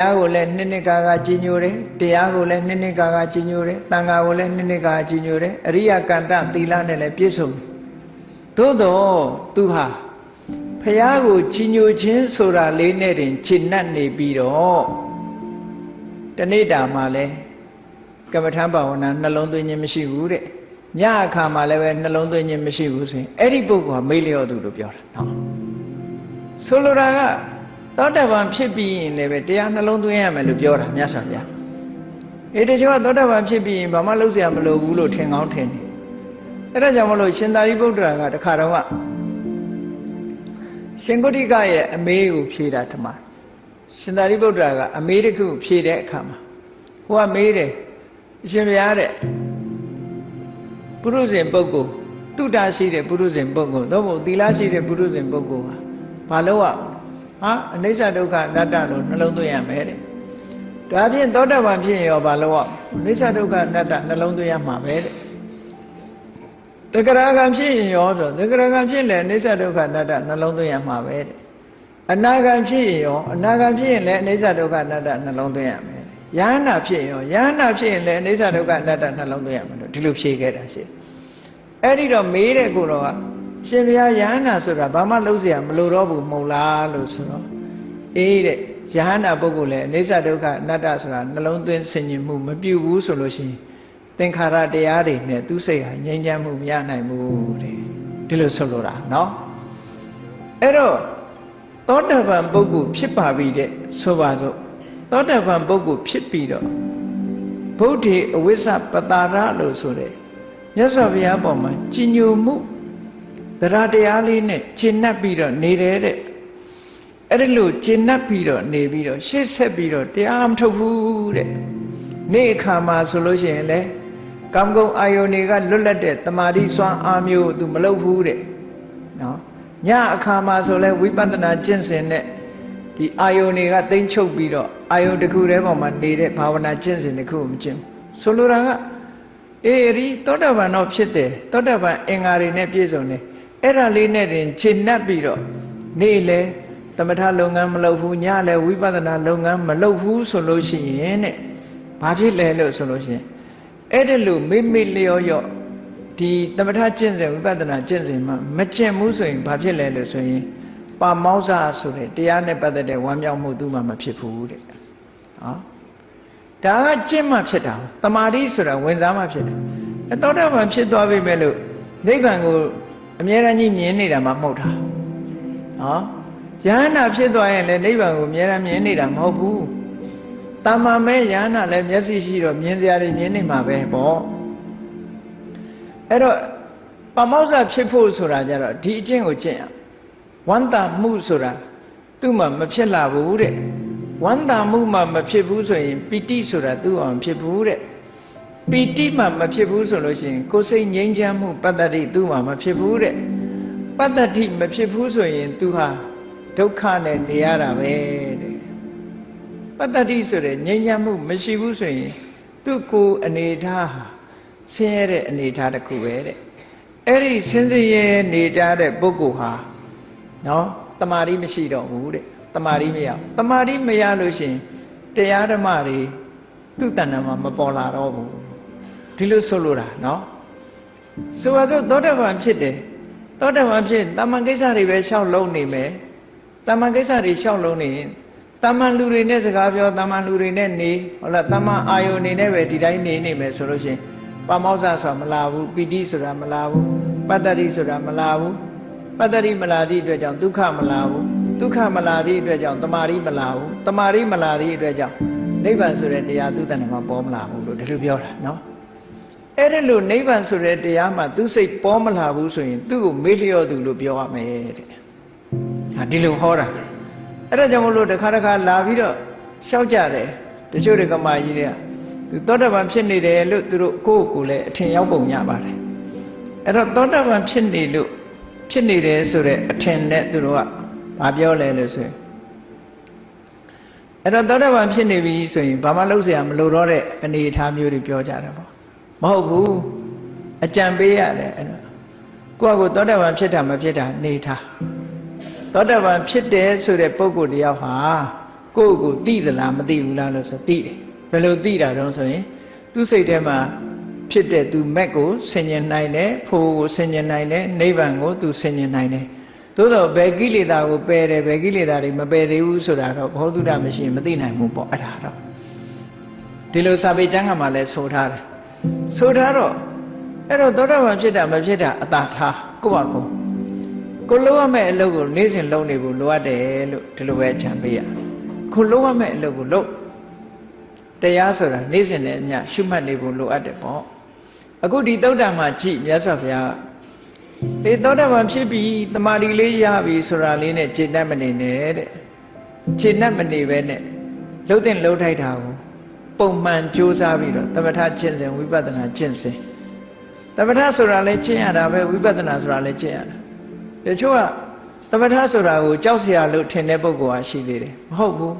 တရားကိုလည်းနှစ်နှစ်ကာကာကြီးညိုတယ်တရားကိုလည်းနှစ်နှစ်ကာကာကြီးညိုတယ်တန်ခါကိုလည်းနှစ်နှစ်ကာကာကြီးညိုတယ်အရိယကန္တသီလနဲ့လည်းပြည့်စုံတယ်သို့တော့သူဟာဖះကိုကြီးညိုခြင်းဆိုတာလေးနဲ့တင်ခြေနှက်နေပြီးတော့တနေ့တာမှလည်းကမ္မထံဘာဝနာနှလုံးသွင်းခြင်းမရှိဘူးတဲ့ညအခါမှလည်းပဲနှလုံးသွင်းခြင်းမရှိဘူးဆိုရင်အဲ့ဒီပုဂ္ဂိုလ်ကမေ့လျော့သူလို့ပြောတာနော်ဆိုလိုတာက သောတပန်ဖြစ်ပြီးရင်လည်းပဲတရားနှလုံးသွင်းရမယ်လို့ပြောတာမြတ်စွာဘုရားအေးတချို့ကသောတပန်ဖြစ်ပြီးရင်ဘာမှလုပ်เสียမလိုဘူးလို့ထင်ကောင်းထင်တယ်အဲ့ဒါကြောင့်မလို့ရှင်သာရိပုတ္တရာကတခါတော့ကရှင်ဂုတိကရဲ့အမေးကိုဖြေတာထမရှင်သာရိပုတ္တရာကအမေးတစ်ခုကိုဖြေတဲ့အခါမှာဟိုကမေးတယ်အရှင်ဘုရားတဲ့ပုရုဇဉ်ပုဂ္ဂိုလ်တုတ္တရှိတဲ့ပုရုဇဉ်ပုဂ္ဂိုလ်သို့မဟုတ်သီလရှိတဲ့ပုရုဇဉ်ပုဂ္ဂိုလ်ဟာဘာလို့อ่ะ ဟာအနိစ္စဒုက္ခအနတ္တလို့နှလုံးသွင်းရမယ်တဲ့ဒါဖြင့်သောတာပန်ဖြစ်ရင်ရောဘာလို့อ่ะအနိစ္စဒုက္ခအနတ္တနှလုံးသွင်းရမှာပဲတဲ့တဂရကံဖြစ်ရင်ရောဆိုတဂရကံဖြစ်လည်းအနိစ္စဒုက္ခအနတ္တနှလုံးသွင်းရမှာပဲတဲ့အနာဂံဖြစ်ရင်ရောအနာဂံဖြစ်ရင်လည်းအနိစ္စဒုက္ခအနတ္တနှလုံးသွင်းရမယ်ယန္နာဖြစ်ရင်ရောယန္နာဖြစ်ရင်လည်းအနိစ္စဒုက္ခအနတ္တနှလုံးသွင်းရမယ်လို့ဒီလိုဖြေခဲ့တာရှိတယ်အဲ့ဒီတော့မေးတဲ့ကိုတော့က ရှင်ဘုရားယန္နာဆိုတာဘာမှလုံးเสียမလိုတော့ဘူးမဟုတ်လားလို့ဆိုတော့အေးတဲ့ယဟန္တာပုဂ္ဂိုလ်လည်းအနိစ္စဒုက္ခအနတ္တဆိုတာနှလုံးသွင်းဆင်ញင်မှုမပြုဘူးဆိုလို့ရှိရင်သင်္ခါရတရားတွေနဲ့သူစိတ်ဟာငြိမ်းချမ်းမှုမရနိုင်ဘူးတဲ့ဒီလိုဆိုလိုတာเนาะအဲ့တော့သောတပန်ပုဂ္ဂိုလ်ဖြစ်ပါပြီတဲ့ဆိုပါစို့သောတပန်ပုဂ္ဂိုလ်ဖြစ်ပြီးတော့ဗုဒ္ဓေအဝိဇ္ဇပတာရလို့ဆိုတဲ့မြတ်စွာဘုရားပေါ်မှာကြီးညိုမှု တရားတရားလေးနဲ့ရှင်းနှပ်ပြီးတော့နေတယ်တဲ့အဲ့ဒီလိုရှင်းနှပ်ပြီးတော့နေပြီးတော့ရှေ့ဆက်ပြီးတော့တရားမထုတ်ဘူးတဲ့နေ့အခါမှာဆိုလို့ရှိရင်လေကံကုံအာယုန်တွေကလွတ်လပ်တဲ့တမာတိစွမ်းအားမျိုးသူမလုပ်ဘူးတဲ့နော်ညအခါမှာဆိုလဲဝိပဿနာကျင့်စဉ်နဲ့ဒီအာယုန်တွေကတိမ့်ချုပ်ပြီးတော့အာယုန်တစ်ခုတည်းပေါ်မှာနေတဲ့ဘာဝနာကျင့်စဉ်တစ်ခုကိုမကျင့်ဘူးဆိုလိုတာကအေရီသောတာပန်တော့ဖြစ်တယ်သောတာပန်အင်္ဂါတွေနဲ့ပြည့်စုံတယ် အဲ့ဒါလေးနဲ့တင်ခြေနှက်ပြီးတော့နေ့လေသမထလုပ်ငန်းမလုပ်ဘူးညလည်းဝိပဿနာလုပ်ငန်းမလုပ်ဘူးဆိုလို့ရှိရင်တဲ့ဘာဖြစ်လဲလို့ဆိုလို့ရှိရင်အဲ့ဒါလို့မိမိလျော့လျော့ဒီသမထကျင့်စဉ်ဝိပဿနာကျင့်စဉ်မှာမကျင့်ဘူးဆိုရင်ဘာဖြစ်လဲလို့ဆိုရင်ပါမောဇ္ဇဆိုတဲ့တရားနဲ့ပတ်သက်တဲ့ဝမ်းမြောက်မှုသူမှမဖြစ်ဘူးတဲ့နော်ဒါကကျင့်မှဖြစ်တာတမာတိဆိုတာဝင်စားမှဖြစ်တယ်အတောတပံဖြစ်သွားပြီမဲ့လို့နိဗ္ဗာန်ကို အမြဲတမ်းကြီးမြင်နေတာမှမဟုတ်တာနော်ယဟန္တာဖြစ်သွားရင်လည်းနိဗ္ဗာန်ကိုအမြဲတမ်းမြင်နေတာမဟုတ်ဘူးတာမန်ပဲယဟန္တာလည်းမျက်စိရှိတော့မြင်စရာတွေမြင်နေမှာပဲပေါ့အဲ့တော့ပမောဇ္ဇဖြစ်ဖို့ဆိုတာကြတော့ဒီအကျင့်ကိုကျင့်ရဝန္တာမှုဆိုတာသူ့မှာမဖြစ်လာဘူးတဲ့ဝန္တာမှုမှမဖြစ်ဘူးဆိုရင်ပီတိဆိုတာသူ့အောင်ဖြစ်ဘူးတဲ့ ပီတိမှမဖြစ်ဘူးဆိုလို့ရှိရင်ကိုယ်စိတ်ငြိမ်းချမ်းမှုပတ္တတိသူ့မှာမဖြစ်ဘူးတဲ့ပတ္တတိမဖြစ်ဘူးဆိုရင်သူဟာဒုက္ခနဲ့နေရတာပဲတဲ့ပတ္တတိဆိုတဲ့ငြိမ်းချမ်းမှုမရှိဘူးဆိုရင် သူ့ကိုယ်အနေထားဟာဆင်းရဲတဲ့အနေထားတစ်ခုပဲတဲ့အဲ့ဒီဆင်းရဲနေကြတဲ့ပုဂ္ဂိုလ်ဟာနော်တမာရီမရှိတော့ဘူးတဲ့တမာရီမရတမာရီမရလို့ရှိရင်တရားဓမ္မတွေသူ့တဏ္ဍာမှာမပေါ်လာတော့ဘူး ဒီလိုဆိုလိုတာနော်ဆိုပါစို့သောတပန်ဖြစ်တယ်သောတပန်ဖြစ်တမန်ကိစ္စတွေပဲရှောက်လုံးနေမယ်တမန်ကိစ္စတွေရှောက်လုံးနေရင်တမန်လူတွေနဲ့စကားပြောတမန်လူတွေနဲ့နေဟုတ်လားတမန်အာယုန်နေနဲ့ပဲဒီတိုင်းနေနေမယ်ဆိုလို့ရှိရင်ပမောဇ္ဇဆိုတာမလာဘူးပိဋိဆိုတာမလာဘူးပတ္တရိဆိုတာမလာဘူးပတ္တရိမလာသည့်အတွက်ကြောင့်ဒုက္ခမလာဘူးဒုက္ခမလာသည့်အတွက်ကြောင့်တမာရိမလာဘူးတမာရိမလာသည့်အတွက်ကြောင့်နိဗ္ဗာန်ဆိုတဲ့တရားသူတဏ္ဍမှာပေါ်မလာဘူးလို့ဒီလိုပြောတာနော် အဲ့ဒီလိုနိဗ္ဗာန်ဆိုတဲ့တရားမှာသူစိတ်ပေါ်မလာဘူးဆိုရင်သူ့ကိုမေ့လျော့သူလို့ပြောရမယ်တဲ့ဟာဒီလိုဟောတာအဲ့ဒါကြောင့်မလို့တခါတခါလာပြီးတော့ရှောက်ကြတယ်တချို့တွေကမာကြီးတွေကသူသောတာပန်ဖြစ်နေတယ်လို့သူတို့ကိုယ့်ကိုယ်လည်းအထင်ရောက်ပုံရပါတယ်အဲ့တော့သောတာပန်ဖြစ်နေလို့ဖြစ်နေတယ်ဆိုတဲ့အထင်နဲ့သူတို့ကဘာပြောလဲလို့ဆိုရင်အဲ့တော့သောတာပန်ဖြစ်နေပြီဆိုရင်ဘာမှလုပ်เสียမလိုတော့တဲ့အနေအထားမျိုးတွေပြောကြတယ်ပေါ့ မဟုတ်ဘူးအကြံပေးရတယ်အဲ့တော့ကိုယ့်အကိုသောတာပန်ဖြစ်တာမဖြစ်တာနေထားသောတာပန်ဖြစ်တယ်ဆိုတဲ့ပုဂ္ဂိုလ်တယောက်ဟာ ကိုယ့်ကိုယ်သိသလားမသိဘူးလားလို့ဆိုသိတယ်ဘယ်လိုသိတာတုံးဆိုရင်သူ့စိတ်ထဲမှာဖြစ်တဲ့သူမက်ကိုဆင်ញင်နိုင်တယ်ဖိုးကိုဆင်ញင်နိုင်တယ်နိဗ္ဗာန်ကိုသူဆင်ញင်နိုင်တယ်သို့တော့ဘယ်ကိလေသာကိုပယ်တယ်ဘယ်ကိလေသာတွေမပယ်သေးဘူးဆိုတာတော့ဘောဓုတမရှိရင်မသိနိုင်ဘူးပေါ့အဲ့ဒါတော့ဒီလိုစာပေကျမ်းကမှလည်းဆိုထားတယ် ဆိုထားတော့အဲ့တော့သောတာပန်ဖြစ်တာမဖြစ်တာအတာထားကိုယ့်ဘာကိုယ်ကိုလုံးရမယ့်အလုပ်ကိုနေ့စဉ်လုပ်နေဖို့လိုအပ်တယ်လို့ဒီလိုပဲအကြံပေးရကိုလုံးရမယ့်အလုပ်ကိုလုပ်တရားဆိုတာနေ့စဉ်နဲ့အမျှရှုမှတ်နေဖို့လိုအပ်တယ်ပေါ့အခုဒီသုဒ္ဓမှာကြည့်မြတ်စွာဘုရားကဒီသောတာပန်ဖြစ်ပြီတမာတိလေးရပြီဆိုတာလေးနဲ့ခြေတတ်မနေနဲ့တဲ့ခြေတတ်မနေပဲနဲ့လှုပ်တဲ့လှုပ်ထိုက်တာကို ပုံမှန်ကြိုးစားပြီးတော့တပ္ပထကျင့်စဉ်ဝိပဿနာကျင့်စဉ်တပ္ပထဆိုတာလဲကျင့်ရတာပဲဝိပဿနာဆိုတာလဲကျင့်ရတာတချို့ကတပ္ပထဆိုတာကိုကြောက်စရာလို့ထင်တဲ့ပုဂ္ဂိုလ်ဟာရှိသေးတယ်မဟုတ်ဘူး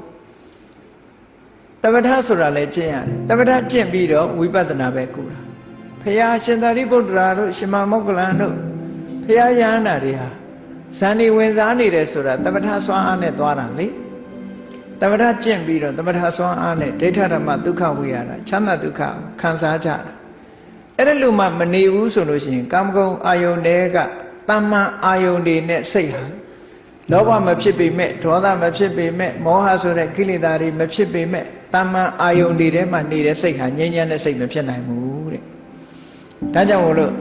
တပ္ပထဆိုတာလဲကျင့်ရတယ်တပ္ပထကျင့်ပြီးတော့ဝိပဿနာပဲကုတာဖရာရှင်သာရိပုတ္တရာတို့ရှင်မောဂလန်တို့ဖရာယန္တာတွေဟာဇန်နေဝင်စားနေတယ်ဆိုတာတပ္ပထဆွမ်းအားနဲ့သွားတာလေ သမထကျင့်ပြီးတော့သမထစွမ်းအားနဲ့ဒိဋ္ဌဓမ္မဒုက္ခဝိရတာချမ်းသာဒုက္ခခံစားကြတာအဲ့ဒါလို့မှမနေဘူးဆိုလို့ရှိရင်ကာမဂုဏ်အာယုန်တွေကတမ္မာအာယုန်တွေနဲ့စိတ်ဟာလောဘမဖြစ်ပေမဲ့ဒေါသမဖြစ်ပေမဲ့မောဟဆိုတဲ့ကိလေသာတွေမဖြစ်ပေမဲ့တမ္မာအာယုန်တွေထဲမှာနေတဲ့စိတ်ဟာငြိမ်းချမ်းတဲ့စိတ်မဖြစ်နိုင်ဘူးတဲ့ဒါကြောင့်မို့လို့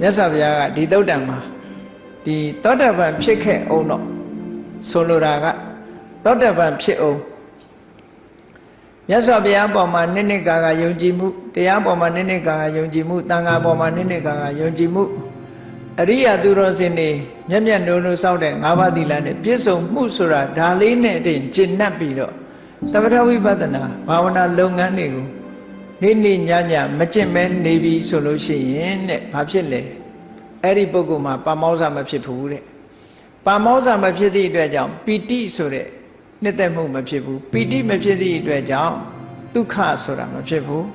မြတ်စွာဘုရားကဒီတုတ်တံမှာဒီသောတပန်ဖြစ်ခဲ့အောင်တော့ဆိုလိုတာက သောတပန်ဖြစ်အောင်မြတ်စွာဘုရားပေါ်မှာနိမ့်နိကာကယုံကြည်မှုတရားပေါ်မှာနိမ့်နိကာကယုံကြည်မှုတန်ခါပေါ်မှာနိမ့်နိကာကယုံကြည်မှုအရိယာသူတော်စင်တွေမျက်မျက်နှုံနှုံစောက်တဲ့၅ပါးသီလနဲ့ပြည့်စုံမှုဆိုတာဒါလေးနဲ့တည်းကျင့်납ပြီးတော့သမထဝိပဿနာဘာဝနာလုပ်ငန်းတွေကိုနေ့နေ့ညညမကျင့်မဲနေပြီဆိုလို့ရှိရင်တဲ့ဘာဖြစ်လဲအဲ့ဒီပုဂ္ဂိုလ်မှာပါမောဇမဖြစ်ဘူးတဲ့ပါမောဇမဖြစ်သည့်အတွက်ကြောင့်ပီတိဆိုတဲ့ နှစ်သက်မှုမဖြစ်ဘူးပီတိမဖြစ်သည့်အတွက်ကြောင့်ဒုက္ခဆိုတာမဖြစ်ဘူး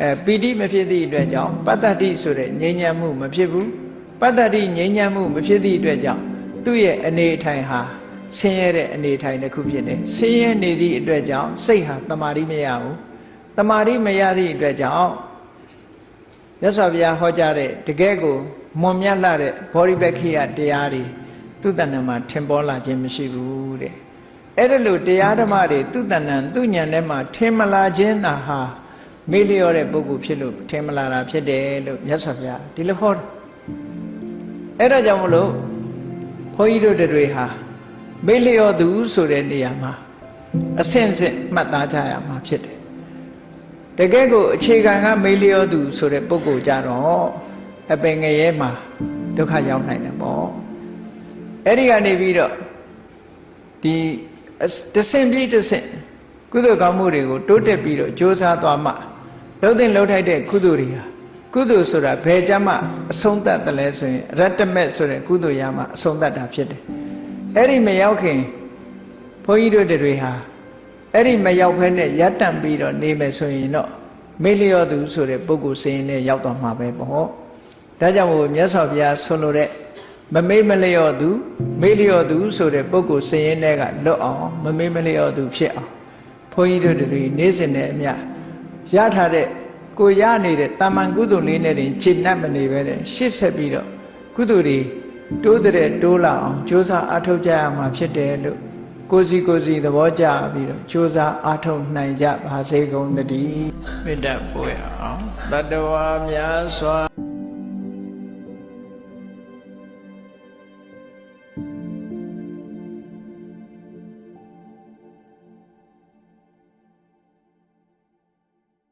အဲပီတိမဖြစ်သည့်အတွက်ကြောင့်ပတ္တတိဆိုတဲ့ငြိမ်းချမ်းမှုမဖြစ်ဘူးပတ္တတိငြိမ်းချမ်းမှုမဖြစ်သည့်အတွက်ကြောင့်သူ့ရဲ့အနေအထိုင်ဟာဆင်းရဲတဲ့အနေအထိုင်တစ်ခုဖြစ်နေဆင်းရဲနေသည့်အတွက်ကြောင့်စိတ်ဟာတမာတိမရဘူးတမာတိမရသည့်အတွက်ကြောင့်မြတ်စွာဘုရားဟောကြားတဲ့တကယ်ကိုမွန်မြတ်လာတဲ့ဘောရိပက္ခိယတရားတွေသူတဏ္ဍမှာထင်ပေါ်လာခြင်းမရှိဘူးတဲ့ အဲ့ဒါလို့တရားဓမ္မတွေသူတဏ္ဍသူညံထဲမှာထင်မလာခြင်းသာဟာမေ့လျော့တဲ့ပုဂ္ဂိုလ်ဖြစ်လို့ထင်မလာတာဖြစ်တယ်လို့မြတ်စွာဘုရားဒီလိုဟောတယ်အဲ့ဒါကြောင့်မလို့ဘုန်းကြီးတို့တွေဟာမေ့လျော့သူဆိုတဲ့နေရာမှာအဆင့်ဆင့်မှတ်သားကြရမှာဖြစ်တယ်တကယ်ကိုအခြေခံကမေ့လျော့သူဆိုတဲ့ပုဂ္ဂိုလ်ကြတော့အပင်ငရဲမှာဒုက္ခရောက်နိုင်တယ်ပေါ့အဲ့ဒီကနေပြီးတော့ဒီ တဆင့်ပြီးတဆင့်ကုသိုလ်ကောင်းမှုတွေကိုတိုးတက်ပြီးတော့ကြိုးစားသွားမှလှုပ်တဲ့လှုပ်ထိုက်တဲ့ကုသိုလ်တွေဟာကုသိုလ်ဆိုတာဘယ်ကြမှာအဆုံးသတ်တယ်လဲဆိုရင်ရတ္တမက်ဆိုတဲ့ကုသိုလ်ရမှာအဆုံးသတ်တာဖြစ်တယ်အဲ့ဒီမရောက်ခင်ဘုန်းကြီးတို့တွေဟာအဲ့ဒီမရောက်ဖဲနဲ့ရပ်တန့်ပြီးတော့နေမယ်ဆိုရင်တော့မေ့လျော့သူဆိုတဲ့ပုဂ္ဂိုလ်စင်းနဲ့ရောက်တော့မှာပဲပေါ့ဒါကြောင့်မို့မြတ်စွာဘုရားဆွလို့တဲ့ မမေ့မလျော့သူမေ့လျော့သူဆိုတဲ့ပုဂ္ဂိုလ်စင်းရင်တွေကလွတ်အောင်မမေ့မလျော့သူဖြစ်အောင်ဘုန်းကြီးတို့တွေနေ့စဉ်နဲ့အမျှရထားတဲ့ကိုရနေတဲ့တာမန်ကုသိုလ်လေးနဲ့တင်ခြေနှက်မနေပဲတဲ့ရှေ့ဆက်ပြီးတော့ကုသိုလ်တွေတိုးတဲ့တိုးလာအောင်ကြိုးစားအားထုတ်ကြရမှာဖြစ်တယ်လို့ကိုစီကိုစီသဘောကျပြီးတော့ကြိုးစားအားထုတ်နိုင်ကြပါစေကုန်သတည်းမေတ္တာပို့ရအောင်တတဝါများစွာ